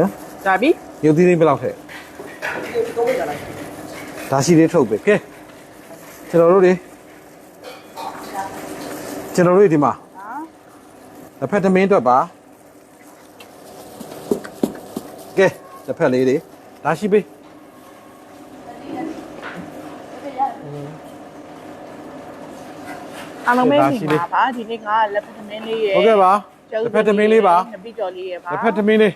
နော်ဒါပြီရုပ်သီးလေးဘယ်လောက်ထည့်ဒါရှိလေးထုတ်ပဲကဲကျွန်တော်တို့တွေကျွန်တော်တို့တွေဒီမှာတစ်ဖက်သမင်းအတွက်ပါကဲတစ်ဖက်လေးတွေဒါရှိပေးအားလုံးပဲမိပါပါဒီနေ့ကလက်ဖက်သမင်းလေးရဲ့ဟုတ်ကဲ့ပါတစ်ဖက်သမင်းလေးပါနပိကျော်လေးရဲ့ပါတစ်ဖက်သမင်းလေး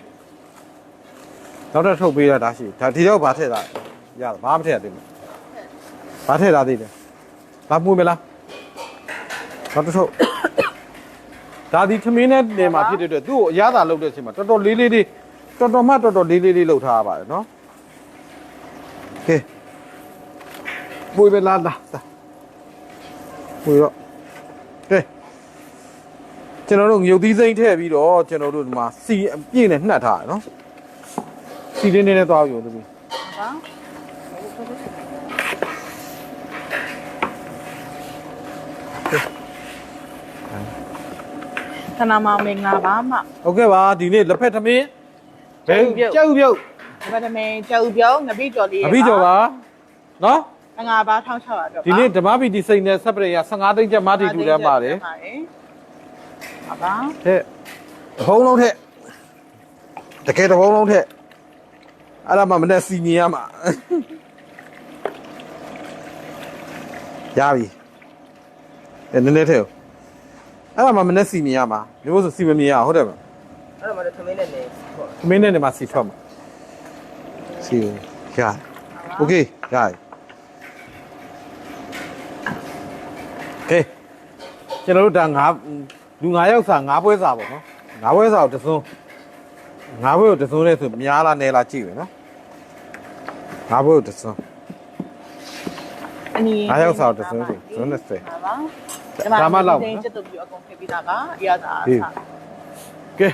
နောက်တော့ထုတ်ပေးရတာရှိဒါဒီတော့ဗာထည့်တာရတာဘာမထည့်ရသေးဘူးဘာထည့်တာသေးတယ်ဘာမှုမလားနောက်တစ်ထုတ်ဒါဒီသမင်းနဲ့နေမှာဖြစ်တဲ့အတွက်သူ့ကိုအရသာလုပ်တဲ့အချိန်မှာတော်တော်လေးလေးလေးတော်တော်မှတော်တော်လေးလေးလေးလုပ်ထားရပါတယ်နော်ကဲပွေပဲလာလာပွေတော့ကဲကျွန်တော်တို့ငရုတ်သီးစိမ့်ထည့်ပြီးတော့ကျွန်တော်တို့ဒီမှာစီအပြည့်နဲ့နှက်ထားတယ်နော် စီလေးလေးနဲ့သွားယူသမီးပါခဏမမင်္ဂလာပါမဟုတ်ကဲ့ပါဒီနေ့လက်ဖက်သမင်းကျုပ်ပြုတ်ကျုပ်ပြုတ်လက်ဖက်သမင်းကျော်ပြုတ်နပိကျော်လေးရဲ့အပြီးကြော်ပါနော်ငါပါ1600အတွက်ပါဒီနေ့ဓမ္မပီတိစိတ်နဲ့ဆက်ပရေရ15သိန်းကျပ်မတီတူတန်းပါတယ်ပါပါတဲ့တစ်ဟုံးလုံးထက်တကယ်တစ်ဟုံးလုံးထက် အဲ့ဒါမှမနဲ့စီနီရမှာရပြီအဲနည်းနည်းထည့်ဦးအဲ့ဒါမှမနဲ့စီနီရမှာမျိုးဆိုစီမမြင်ရအောင်ဟုတ်တယ်မလားအဲ့တော့မသမင်းနဲ့နေပေါ့။မင်းနဲ့နေမှာစီထွက်မှာ။စီရ။ Okay ရ။ကဲကျွန်တော်တို့ဒါငါလူ9ယောက်စာ9ပွဲစာပေါ့နော်။9ပွဲစာကိုတစ်စုံ9ပွဲကိုတစ်စုံနဲ့ဆိုများလားနဲလားကြည့်မယ်နော်။ 9ပွဲကိုတစ်စုံအနီးအားရောက်စားတော့တစ်စုံဆိုဇွန်းနဲ့ဆယ်ပါပါဒါမှလောက်နော်ကျက်တော့ပြီးအကုန်ထည့်ပြီးသားပါအရသာဟေးကဲ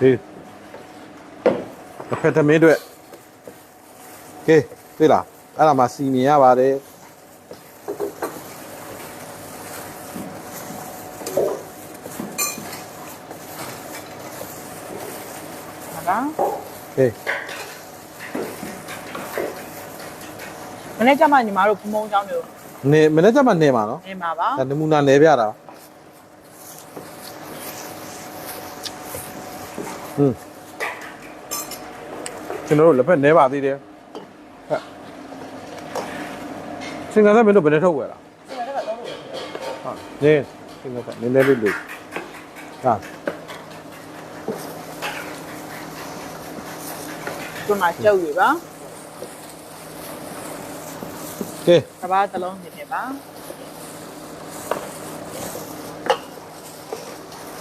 ဟေးတစ်ဖက်သမင်းတို့ကဲသိလားအဲ့ဒါမှစီမြင်ရပါတယ် ပါပါ ကဲ မနေ့ကမှညီမတို့ဖုံဖုံเจ้าမျိုး နေမနေ့ကမှနေမှာနော် နေမှာပါ ဒါနမူနာနေပြတာဟွန်းကျွန်တော်တို့လက်ဖက်နေပါသေးတယ်ဟဲ့စင်ကားသမင်းတို့ဘယ်နဲ့ထုတ်ဝယ်လားဟုတ်နေစင်ကားနည်းနည်းလေးလို့ဟာ ဒီမှာကြောက်ရပါ ကဲ ကဘာတစ်လုံးနေနေပါ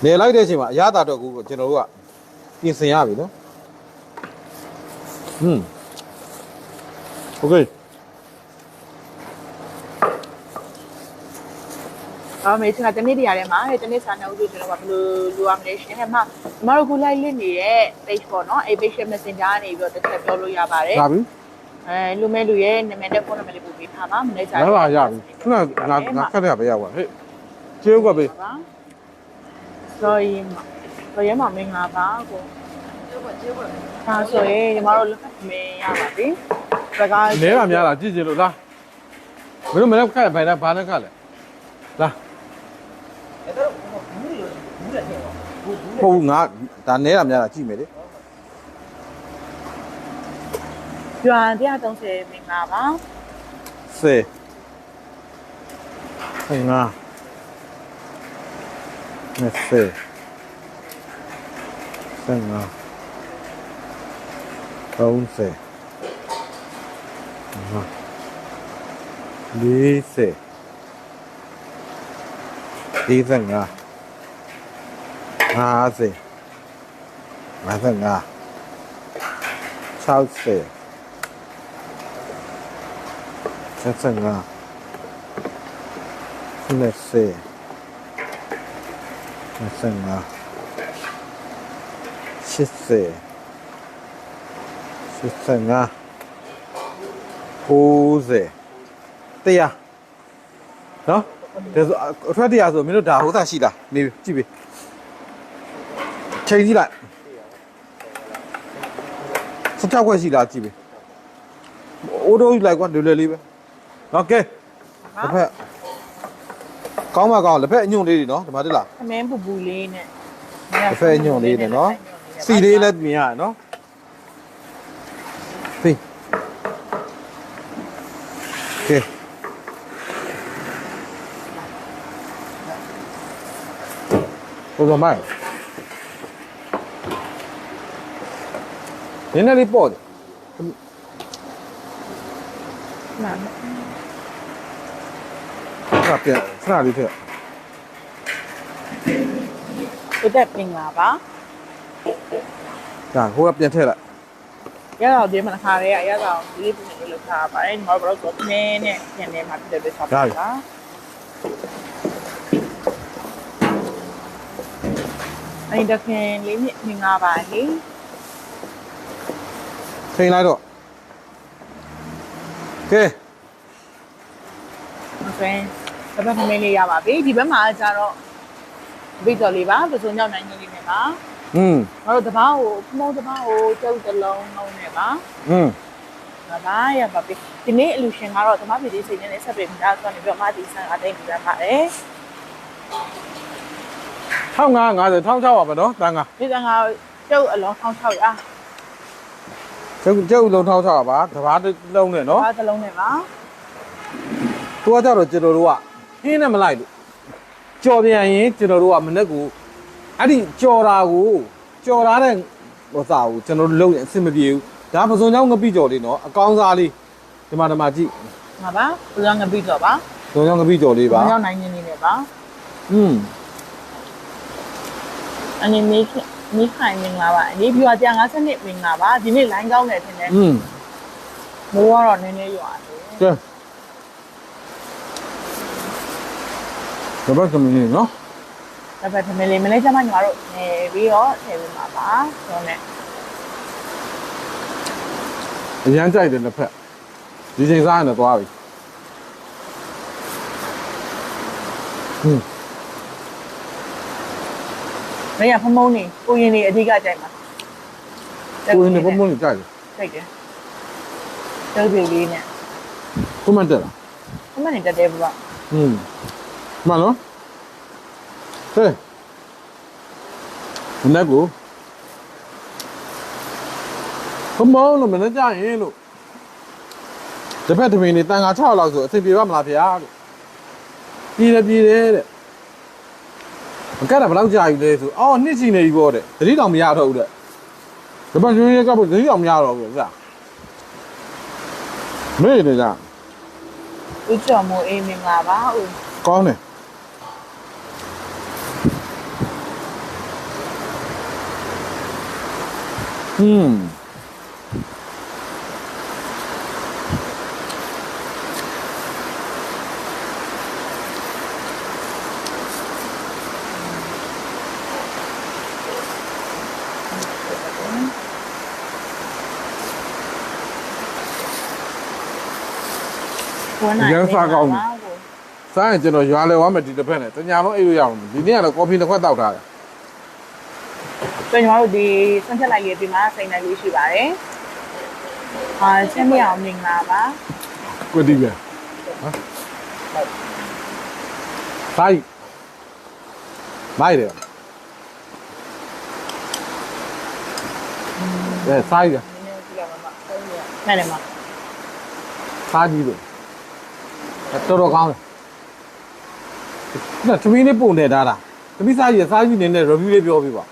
နေလိုက်တဲ့အချိန်မှာအရသာတော့ကူကိုကျွန်တော်တို့ကပြင်ဆင်ရပြီနော်ဟွန်းโอเค အော်မေချင်ကတနေ့တည်းရတယ်မှာတနေ့စာနေဦးဆိုကျွန်တော်ကဘယ်လိုလိုရမလဲရှင်ဟဲ့မှာညီမတို့ခုလိုက်လစ်နေတဲ့ page ပေါ့နော်အဲ့ page messenger ကနေပြီးတော့တစ်ချက်ပြောလို့ရပါတယ်လာပြီအဲလူမဲလူရဲ့နာမည်နဲ့ဖုန်းနံပါတ်လေးပို့ပေးထားပါမနေ့ကလာပါရပြီခုနကငါငါခက်ရပဲရပါဟဲ့ကျေးဥကပဲပါဆိုရင်ဆိုရင်မမင်္ဂလာပါကိုကျေးပေါ့ကျေးပေါ့ဒါဆိုရင်ညီမတို့လက်ဖက်မင်းရပါပြီစကားနဲပါများလားကြည့်ကြည့်လို့လားမင်းတို့မနေ့ခက်ဘယ်နဲ့ဘာနဲ့ခက်လဲလာ အဲ့တော့ဘူးလို့ဘူးလက်ထည့်ပါဘူးဘူး ဟုတ်ဘူးငါဒါနဲတာများလားကြည့်မယ်လေကျွမ်း130မင်္ဂလာပါဆယ်ဟင်ငါနဲ့ဆယ်ဆယ်ငါသုံးဆယ်ငါလေးဆယ်လေးဆယ်ငါငါးဆယ်ငါးဆယ်ငါ၆ဆယ်ဆက်စငါနှစ်စေ နှစ်စငါရှစ်စေရှစ်စငါဟိုးစေတရားနော်ဒါဆိုအထွက်တရားဆိုမင်းတို့ဒါဟိုးသာရှိလားနေကြည့်ပြီ ချိန်ကြည့်လိုက်16ခွက်ရှိလားကြည့်ပြီအိုးတိုးယူလိုက်ကွာလွယ်လွယ်လေးပဲနော်ကဲတစ်ဖက်ကောင်းပါကောင်းလက်ဖက်အညွန့်လေးတွေနော်ဒီမှာတက်လားသမင်းပူပူလေးနဲ့တစ်ဖက်အညွန့်လေးနဲ့နော်စီလေးလည်းမြင်ရတယ်နော်ဖေးကဲဘယ်လိုမှ နည်းနည်းလေးပေါ့တယ်နာခါပြန်ခဏလေးထက်ပြတ်ပင်လာပါဒါဟိုကပြန်ထည့်လိုက်ရတော့ဒီမှာခါရဲရတော့ဒီလေးပူနေလို့ခါပါတယ်ဒီမှာဘလို့ဆိုနင်းနဲ့ကျန်နေမှာပြတ်တဲ့ချက်ပါလားအဲ့ဒါခင်လေးမြင်ငါပါဟေး ချိန်လိုက်တော့ကဲ โอเคတပတ်ထမင်းလေးရပါပြီဒီဘက်မှာကျတော့ဘိတ်တော်လေးပါပစုံရောက်နိုင်နေလေးနဲ့ပါ อืม ငါတို့တပားကိုဖုံးတပားကိုတုတ်တလုံးလုံးနဲ့ပါ อืม ငါပါရပါပြီဒီနေ့အလူရှင်ကတော့ဓမ္မပြည်သေးစိတ်နဲ့ဆက်ပြီးမိသားစုနေပြီးတော့မတီဆန်အတိုင်းပြရပါတယ် 1550 1600ပါပဲเนาะတန်းက ဒီကငါကျုပ်အလုံး1600ရာ ကျုပ်ကျုပ်လုံးထောက်ချတာပါကဘာတစ်လုံးနဲ့နော်ဘာသလုံးနဲ့ပါသူကကြတော့ကျွန်တော်တို့ကအင်းနဲ့မလိုက်ဘူးကြော်ပြန်ရင်ကျွန်တော်တို့ကမနေ့ကအဲ့ဒီကြော်တာကိုကြော်ထားတဲ့ဟိုစာကိုကျွန်တော်တို့လုံးရင်အဆင်မပြေဘူးဒါပစုံကြောင့်ငပိကြော်လေးနော်အကောင်းစားလေးဒီမှာဒီမှာကြည့်ပါပါပစုံကြောင့်ငပိကြော်ပါပစုံကြောင့်ငပိကြော်လေးပါပစုံကြောင့်နိုင်နေနေပါอืมအနေနဲ့ မိခိုင်မင်္ဂလာပါဒီပြွာကြ50နှစ်မင်္ဂလာပါဒီနေ့လိုင်းကောင်းတယ်ထင်တယ် อืม မိုးကတော့နည်းနည်းရွာတယ် ကဲဒါပဲကမင်းနေเนาะ ဒါပေမဲ့ထမင်းလေးမလေးချမ်းမညီမတို့နေပြီးတော့ထည့်ပေးမှာပါဆိုတော့ ਨੇ အရန်ကြိုက်တယ်တစ်ဖက်ဒီချိန်စားရင်တော့သွားပြီဟင်း မင်းကဖမုံးနေကိုရင်နေအဓိကကြိုက်မှာကိုင်းနေပုံမနေကြိုက်တယ်ကြိုက်တယ်တုပ်ပြီလေးနဲ့ကိုမတက်လားအမှန်နဲ့တက်တယ်ပေါ့ဟင်းမှန်နော်ဟဲ့မနေ့ကဘမောင်းလို့မနေ့ကြရင်လို့တစ်ဖက်တစ်ပင်နေတန်ခါ6လောက်ဆိုအဆင်ပြေပါမလားဗျာလို့ပြည်တယ်ပြည်တယ်တဲ့ မကတ်တာဘယ်လောက်ကြာယူလဲဆိုအော်နှစ်ချီနေပြီပေါ့တဲ့တတိတောင်မရတော့ဘူးတဲ့ဒီပတ်ကျွေးရကပ်ဖို့တတိတောင်မရတော့ဘူးဗျာမေးနေကြဦးကျော်မိုးအေးမင်္ဂလာပါဦးကောင်းတယ်อืม ဘွန်းနိုင်စားရင်ကျွန်တော်ရွာလဲဝမ်းမယ်ဒီတစ်ဖက်နဲ့တညာလုံးအိပ်လို့ရအောင်ဒီနေ့ကတော့ကော်ဖီတစ်ခွက်တောက်ထားတယ်ကျွန်တော်တို့ဒီဆွန့်ချက်လိုက်လေးဒီမှာစိန်နိုင်လေးရှိပါတယ်အာချင်းမြောင်မင်္ဂလာပါကွတီးပဲဟမ်ဆိုင်မိုက်တယ်အဲဆိုင်ကနည်းနည်းကြည့်ရမှာပါဟုတ်တယ်မှန်တယ်မှာစားကြည့်လို့ တော်တော်ကောင်းတယ်နော်သမီးလေးပုံနေတာတာသမီးစားကြည့်စားကြည့်နေတဲ့ review လေးပြောပြပါ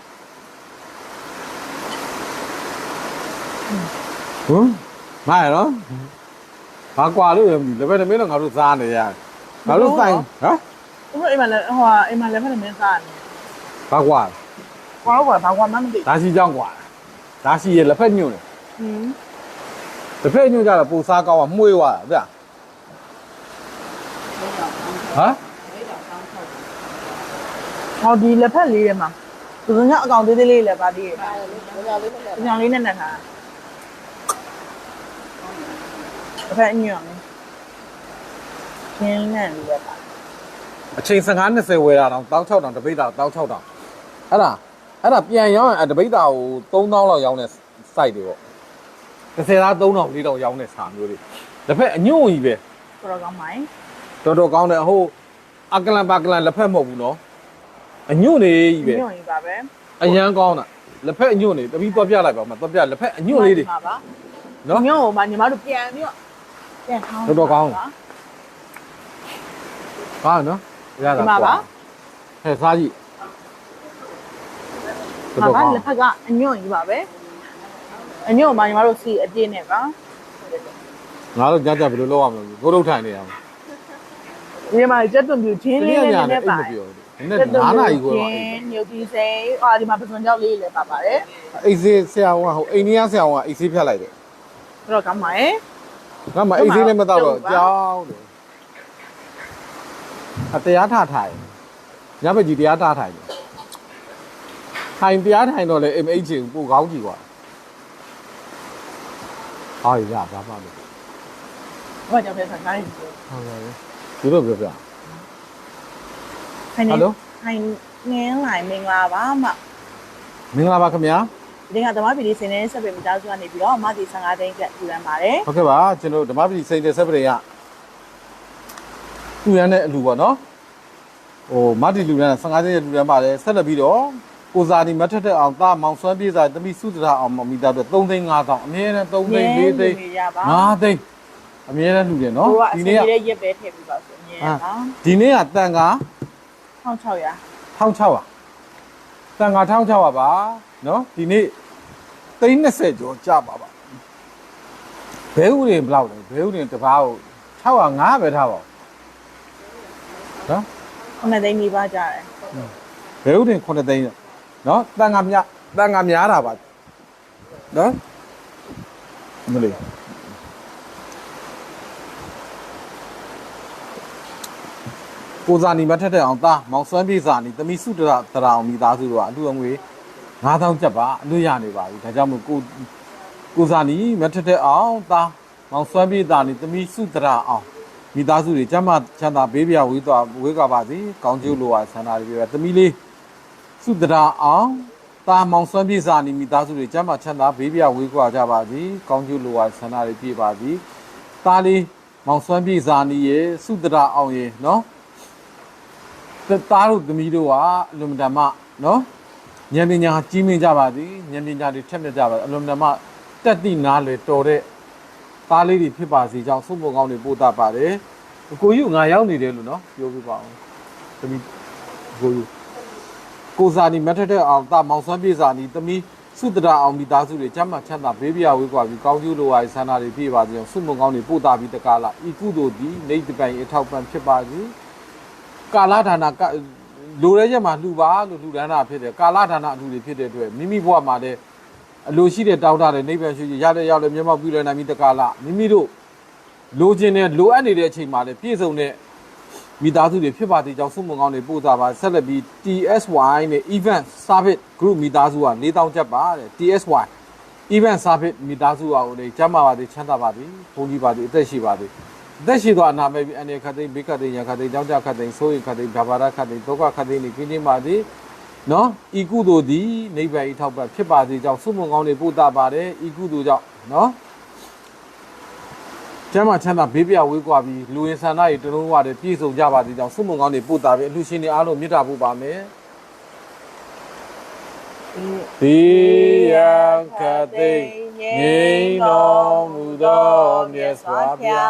ဟမ်မိုက်ရနော်ဘာကွာလို့လည်းဘယ်တမင်းတော့ငါတို့စားနေရတယ်ငါတို့ဆိုင်ဟမ်သူတို့အိမ်မှာလည်းဟိုအိမ်မှာလည်းဖက်နေစားနေဘာကွာကွာတော့ကွာဘာကွာမှမသိဒါရှိကြောင်းကွာဒါရှိရလက်ဖက်ညွန့်တယ်ဟင်းတစ်ဖက်ညွန့်ကြတော့ပူစားကောင်းอ่ะမှုေးသွားတာဗျ ဟမ်ဟောဒီလက်ဖက်လေးထဲမှာသူတို့ကအကောင်သေးသေးလေးလည်းပါသေးတယ်။ညောင်လေးနဲ့နဲ့ထား။တစ်ဖက်ညောင်လေး။ရှင်းနဲ့လေးပဲပါအချိန်15 20ဝယ်တာတော့16တောင်တပိတ်တာ16တောင်အဲ့ဒါအဲ့ဒါပြန်ရောင်းရင်အတပိတ်တာကို3000လောက်ရောင်းတဲ့ site တွေပေါ့30သား3000 4000ရောင်းတဲ့စာမျိုးတွေတစ်ဖက်အညွန့်ကြီးပဲတော်တော်ကောင်းပါရင် တော်တော်ကောင်းတယ်ဟိုအကလန်ပါကလန်လက်ဖက်မဟုတ်ဘူးနော်အညွန့်လေးကြီးပဲညွန့်ကြီးပါပဲအရန်ကောင်းတာလက်ဖက်အညွန့်လေးတပီးတော့ပြလိုက်ပါဦးမတော့ပြလက်ဖက်အညွန့်လေးတွေပါပါနော်ညွန့်ကိုမှညီမတို့ပြန်ပြီးတော့ပြန်ထောင်းတော်တော်ကောင်းဟာနော်ရတာဒီမှာပါဟဲ့စားကြည့်ဒီမှာပါလက်ဖက်ကအညွန့်ကြီးပါပဲအညွန့်ကိုမှညီမတို့စီအပြည့်နဲ့ပါငါတို့ညကြဘယ်လိုလုပ်ရမလဲကိုတို့ထိုင်နေရအောင် ဒီမှာကြက်သွန်ပြူချင်းလေးနဲ့နည်းနည်းပါ ပြောတယ်နည်းနည်း9နာရီကိုတော့ ချင်းညုတ်ကြီးစိမ်းအာဒီမှာပစွန်ကြောက်လေးလည်းပါပါတယ် အိတ်ဆေးဆရာကဟိုအိန္ဒိယဆရာကအိတ်ဆေးဖြတ်လိုက်တယ် တော်တော်ကောင်းပါရဲ့ ငါမှအိတ်ဆေးလည်းမတော့တော့ကြောင်းတယ်အတရားထားထိုင်ညဘက်ကြီးတရားထားထိုင်တယ်ထိုင်တရားထိုင်တော့လေ MH ကိုပိုကောင်းကြည့်กว่าဟာရပါပါလို့ ဘာကြောင့်လဲဆိုတော့ ဟုတ်ပါဘူး သူတို့ပြောပြခိုင်ဟနေယ်လိုခိုင်ငင်းလိုက်မင်္ဂလာပါမမင်္ဂလာပါခင်ဗျာဒီကဓမ္မပီဒီစင်နေတဲ့ဆက်ပေမိသားစုကနေပြီးတော့အမဒီ15တိန်းကထူရမ်းပါတယ်ဟုတ်ကဲ့ပါကျွန်တော်ဓမ္မပတိစိတ်တဲ့ဆက်ပရိယလူရန်တဲ့အလူပေါ့နော်ဟိုမတ်တီလူရန်15ကျင်းလူရန်ပါတယ်ဆက်လက်ပြီးတော့ကိုစာနီမတ်ထက်တဲ့အောင်သားမောင်စွမ်းပြေးစာတမိစုတရာအောင်မိသားတော့3သိန်း5000အမြဲတမ်း3သိန်း4သိန်းရပါ5သိန်း အမြဲတမ်းလူတယ်နော်ကိုကအဒီစင်နေ့ကရဲ့ရက်ပဲထည့်ပြီးပါဆိုအမြဲပါဒီနေ့ကတန်ကား1600 1600တန်ကား1600ပါနော်ဒီနေ့သိန်း20ကျော်ကြပါပါဘဲဥရင်ဘယ်လောက်လဲဘဲဥရင်တစ်ပါးကို605ပဲထားပါဦးနော်ခုနှစ်သိန်းမိပါကြတယ်ဘယ်ဥတင်9သိန်းနော်တန်ငါမြတန်ငါများတာပါနော်မလေး ကိုစာနီမထက်တဲ့အောင်သားမောင်စွမ်းပြေစာနီတမိစုတရတရာအောင်မိသားစုတို့ကအလူအငွေ9000ကျပ်ပါအလူရနေပါပြီဒါကြောင့်မို့ကိုကိုစာနီမထက်တဲ့အောင်သားမောင်စွမ်းပြေစာနီတမိစုတရာအောင်မိသားစုတွေကျမ်းမချမ်းသာဘေးပြဝေးသွားဝေးကပါစေကောင်းကျိုးလိုပါဆန္ဒတွေပြတမိလေးစုတရာအောင်တာမောင်စွမ်းပြေစာနီမိသားစုတွေကျမ်းမာချမ်းသာဘေးပြဝေးကွာကြပါစေကောင်းကျိုးလိုဝါဆန္ဒတွေပြည့်ပါစေတားလေးမောင်စွမ်းပြေစာနီရဲ့စုတရာအောင်ရဲ့နော်တ သားတို့သမီးတို့ကအလွန်တမနော်ဉာဏ်ပညာကြီးမြင့်ကြပါစေဉာဏ်ပညာတွေထက်မြက်ကြပါစေအလွန်တမတက်တိနားလေတော်တဲ့သားလေးတွေဖြစ်ပါစေကြောင်းဆုံးပုံကောင်းတွေပို့တာပါတယ်အကိုကြီးကငါရောက်နေတယ်လို့နော်ပြောပြပါအောင်သမီးအကိုကြီးကိုစာနီမထက်တဲ့အောင်တာမောင်စွမ်းပြေစာနီတမီစုတရာအောင်မိသားစုတွေကျမ်းမာချမ်းသာဘေးပြဝေးကွာပြီးကောင်းကျိုးလိုဝါဆန္ဒတွေပြည့်ပါစေအောင်ဆုမွန်ကောင်းတွေပို့တာပြီးတကားလာဤကုသိုလ်ဒီနေတပိုင်အထောက်ပံ့ဖြစ်ပါစေ ကာလဌာနကလိုရဲချက်မှာလှူပါလို့လှူဒန်းတာဖြစ်တယ်ကာလဌာနအလှူတွေဖြစ်တဲ့အတွက်မိမိဘဝမှာတဲ့အလိုရှိတဲ့တောင်းတတဲ့နိဗ္ဗာန်ရှိရတဲ့ရောက်တဲ့မျက်မှောက်ပြုလည်နိုင်ပြီးတကားလာမိမိတို့လိုချင်တဲ့လိုအပ်နေတဲ့အချိန်မှာလည်းပြည့်စုံတဲ့မိသားစုတွေဖြစ်ပါသေးကြောင်းစုမုံကောင်းတွေပို့စားပါဆက်လက်ပြီး TSY နဲ့ Event Service Group မိသားစုက4000ကျပ်ပါတဲ့ TSY Event Service မိသားစုကဟိုလေကျမ်းမာပါသေးချမ်းသာပါသေးဘုန်းကြီးပါသေးအသက်ရှိပါသေးအ သက်ရှိသောအနာမဲ့ပြီးအနေခတ်သိမ်းဘေးခတ်သိမ်းရခတ်သိမ်းကြောင်းကြခတ်သိမ်းဆိုးရင်ခတ်သိမ်းဘာဘာရခတ်သိမ်းဒုက္ခခတ်သိမ်းနေကင်းချင်းပါသေးနော်ဤကုသိုလ်သည်နိဗ္ဗာန်ဤထောက်ပံ့ဖြစ်ပါသေးကြောင်းစုမုံကောင်းတွေပို့တာပါတယ်ဤကုသိုလ်ကြောင့်နော်ကျမ်းမာချမ်းသာဘေးပြဝေးကွာပြီးလူဝင်ဆန္ဒတွေတလုံးဝတွေပြည့်စုံကြပါသေးကြောင်းဆုမွန်ကောင်းတွေပို့တာပြီးအလှရှင်တွေအားလုံးမေတ္တာပို့ပါမယ်။ဒီယံခတိငြိမ်းတော်မူသောမြတ်စွာဘုရား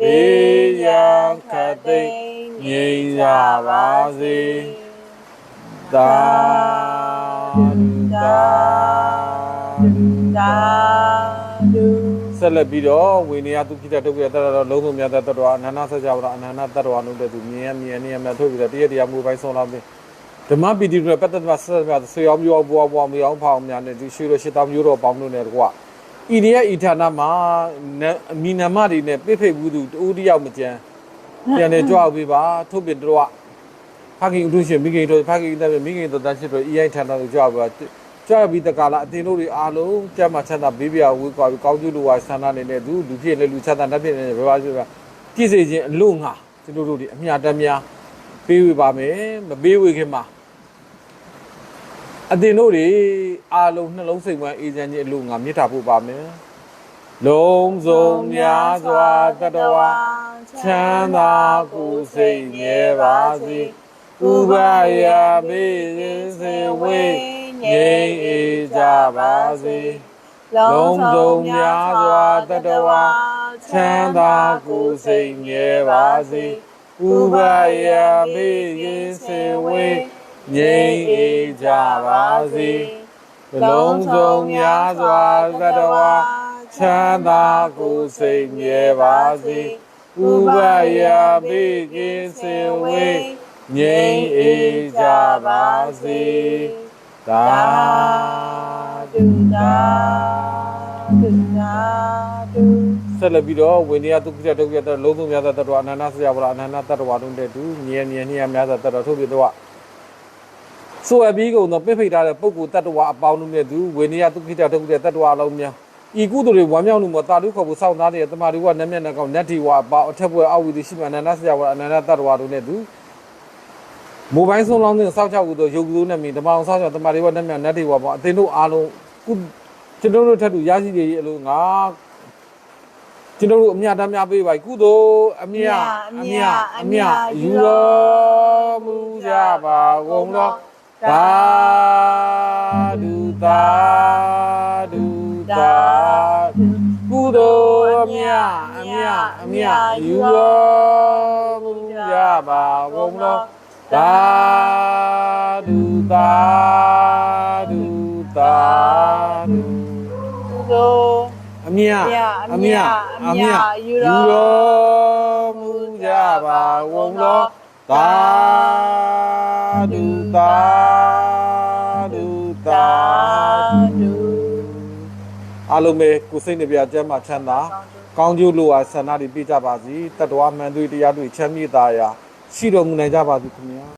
ဘေးရန်ခတ်သိမ်းငြိမ်ကြပါစေသာသာဒါဒူဆက်လက်ပြီးတော့ဝိနည်းသူခိတတုတ်ပြတတ်တော့လုံးစုံမြတ်တတ်တော်အနန္တဆက်ကြဝဠာအနန္တတတ်တော်အနုတ္တသူမြင်ရမြင်နေရမြတ်ထုတ်ပြီးတော့တရတရားမူပိုင်းဆုံးလာပြီဓဓမ္မပီတိတွေပတ်သက်မှာဆက်ဆက်ဆွေအောင်မျိုးအောင်ဘွားဘွားမျိုးအောင်ဖောင်းများနဲ့ဒီရွှေရရှိတောင်မျိုးတော်ပေါင်းလို့နဲ့တကွာ ဤဒီရဲ့ဤဌာနမှာအမီနမတွေနဲ့ပြိဖိတ်ဘူးသူတူတယောက်မကြမ်းပြန်နေကြွပေးပါထုတ်ပြတော့ဖခင်ဥထုရှင်မိခင်တို့ဖခင်တဲ့မိခင်တို့တန်းချစ်တို့ဤအိုင်ဌာနကိုကြွပေးပါကြွပြီးတကလာအတင်တို့တွေအားလုံးကြမ်းမှချမ်းသာဘေးပြဝေးကွာပြီးကောင်းကျိုးလိုဝါဆန္ဒနေနဲ့သူလူဖြစ်နေလူချမ်းသာတတ်ဖြစ်နေဘယ်ပါဆိုပါပြည့်စေခြင်းအလို့ငါကျွန်တော်တို့ဒီအမြတ်တမ်းများပေးဝေပါမယ်မပေးဝေခင်မှာ အတင်တို့တွေအာလုံးနှလုံးစိတ်ဝမ်းအေးချမ်းခြင်းအလို့ငါမြစ်တာဖို့ပါမယ်လုံးစုံများစွာတတဝချမ်းသာကိုယ်စိတ်ငြဲပါစေဥပယာမေရင်စေဝေးငြိမ်းအေးကြပါစေလုံးစုံများစွာတတဝချမ်းသာကိုယ်စိတ်ငြဲပါစေဥပယာမေရင်စေဝေးငြိမ်း အေးကြပါစေလုံးစုံများစွာတတဝချမ်းသာကိုယ်စိတ်ငြဲပါစေဥပယာမေရင်စေဝေးငြိမ်းအေးကြပါစေသာဓုသာဒုနာဒုဆက်လက်ပြီးတော့ဝိနည်းဒုက္ခဒုက္ခတလုံးစုံများသောတတ္တဝအနန္တဆရာဗလာအနန္တတတ္တဝတို့တဲ့တူမြဲမြဲနှိယများသောတတ္တဝထုတ်ပြတော့ ဆိုအပြီးကုန်တော့ပြိဖိတ်ထားတဲ့ပုဂ္ဂိုလ်တတ္တဝအပေါင်းတို့နဲ့တူဝိနည်းဒုက္ခဒုက္ခတတ္တဝအလုံးများဤကုသိုလ်တွေဝမ်းမြောက်မှုမှာတာဓုခေါ်ဖို့စောင့်သားတဲ့တမာဓုကနမျက်နှာကောင်နတ္တိဝအပေါအထက်ဘွယ်အောက်ဝီတိရှိမှအနန္တဆရာဗလာအနန္တတတ္တဝတို့နဲ့တူမိုဘိုင်းဆုံးလောင်းတဲ့စောက်ချောက်ကုသိုလ်ယုတ်ကုသိုလ်နဲ့မြင်ဓမ္မအောင်စောက်ချောက်တမာဓုကနမျက်နတ္တိဝပေါ့အသင်တို့အားလုံးကုကျွန်တော်တို့ထက်တူရရှိရည်အလိုငါကျွန်တော်တို့အမြတ်တမ်းများပေးပါကုသိုလ်အမြတ်အမြတ်အမြတ်ယူတော်မူကြပါကုန်သော သာဓုသာဓုသာဓုကုသိုလ်အမြတ်အမြတ်အမြတ်ယူတော်မူကြပါကုန်သောသာဓုသာဓုသာဓုသို့အမြတ်အမြတ်အမြတ်ယူတော်တော်မူကြပါဝံသောသာဓုသာ အလုံးပဲကိုယ်စိတ်နှပြကျမ်းမှာချမ်းသာကောင်းကျိုးလိုအားဆန္ဒတွေပြကြပါစီတတ္တဝါမှန်သွေးတရားတွေချမ်းမြေ့သားရာရှိတော်မူနိုင်ကြပါစေခင်ဗျာ